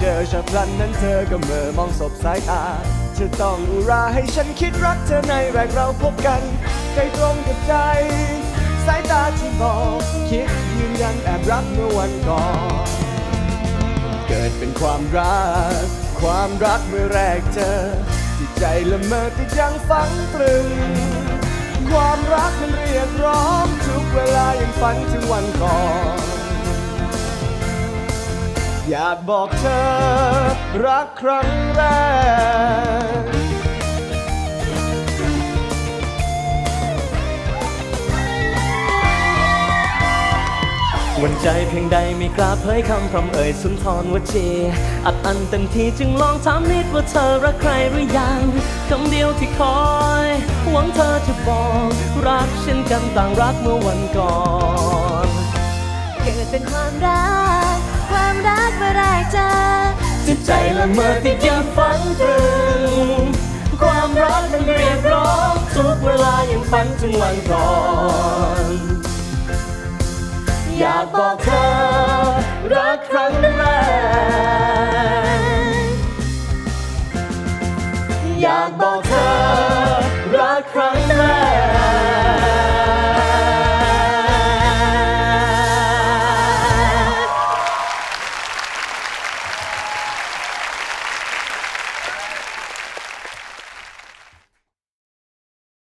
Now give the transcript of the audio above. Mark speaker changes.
Speaker 1: เจอฉับพลันนั้นเธอก็เมื่อมองสบสายตาเธอต้องอุราให้ฉันคิดรักเธอในแรกเราพบกันใจตรงกับใจ สายตาที่บอกคิดยืนยันแอบรักเมื่อวันก่อน เกิดเป็นความรัก ความรักเมื่อแรกเจอจิตใจละเมอติดยังฝังตรึง ความรักมันเรียกร้องทุกเวลายังฝันถึงวันก่อน อยากบอกเธอ รักครั้งแรก
Speaker 2: วันใจเพียงใดไม่กล้าเผยคำพร่ำเอ่ยสุนทรวจีอัดอันเต็มทีจึงลองถามนิดว่าเธอรักใครหรือยังคำเดียวที่คอย หวังเธอจะบอก รักเช่นกันต่างรักเมื่อวันก่อน เกิดเป็นความรัก ความรักเมื่อไรกเจอจิตใจละเมอที่ยังฝันถึงความรักมันเรียกร้องทุกเวลายังฝันถึงวันก่อนอยากบอกเธอ รักครั้งแรกอยากบอกเธอ รักครั้งแรก